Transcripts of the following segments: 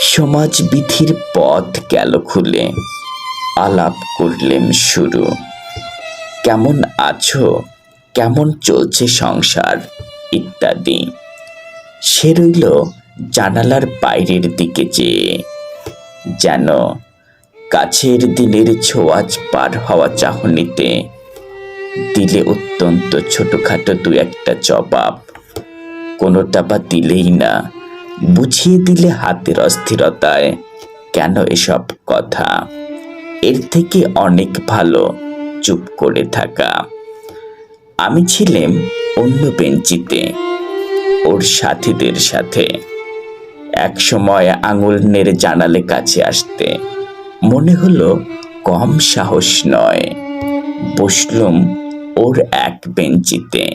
সমাজবিধির পথ গেল খুলে। আলাপ করলেম শুরু। কেমন আছো? কেমন চলছে সংসার? ইত্যাদি। সে রইল জানালার বাইরের দিকে চেয়ে। যেন কাছের দিনের ছোঁয়াচ পার হওয়া চাহনিতে দিলে অত্যন্ত ছোটখাটো দু একটা জবাব। কোনোটা বা দিলেই না। বুঝিয়ে দিলে হাতের অস্থিরতায়। কেন এসব কথা? এর থেকে অনেক ভালো, চুপ করে থাকা। আমি ছিলাম অন্য বেঞ্চিতে, ওর সাথীদের সাথে। এক সময় আঙুল নেড়ে জানালে কাছে আসতে। মনে হলো কম সাহস নয়। বসলুম ওর এক বেঞ্চিতে।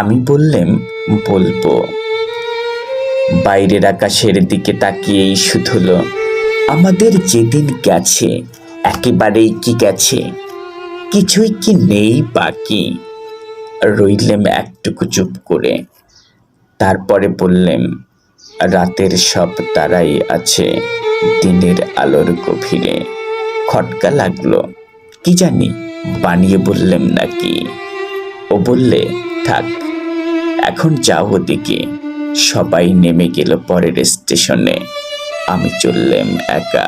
আমি বললেম, বলব। বাইরের আকাশের দিকে তাকিয়েই শুধুলো, আমাদের যেদিন গেছে, একেবারেই কি গেছে? কিছুই কি নেই বাকি? রইলেম একটুকু চুপ করে। তারপরে বললেম, রাতের সব তারাই আছে, দিনের আলোর গভীরে। খটকা লাগল, কি জানি, বানিয়ে বললেম নাকি? ও বললে, থাক। এখন যাও ওদিকে। সবাই নেমে গেল পরের স্টেশনে। আমি চললাম একা।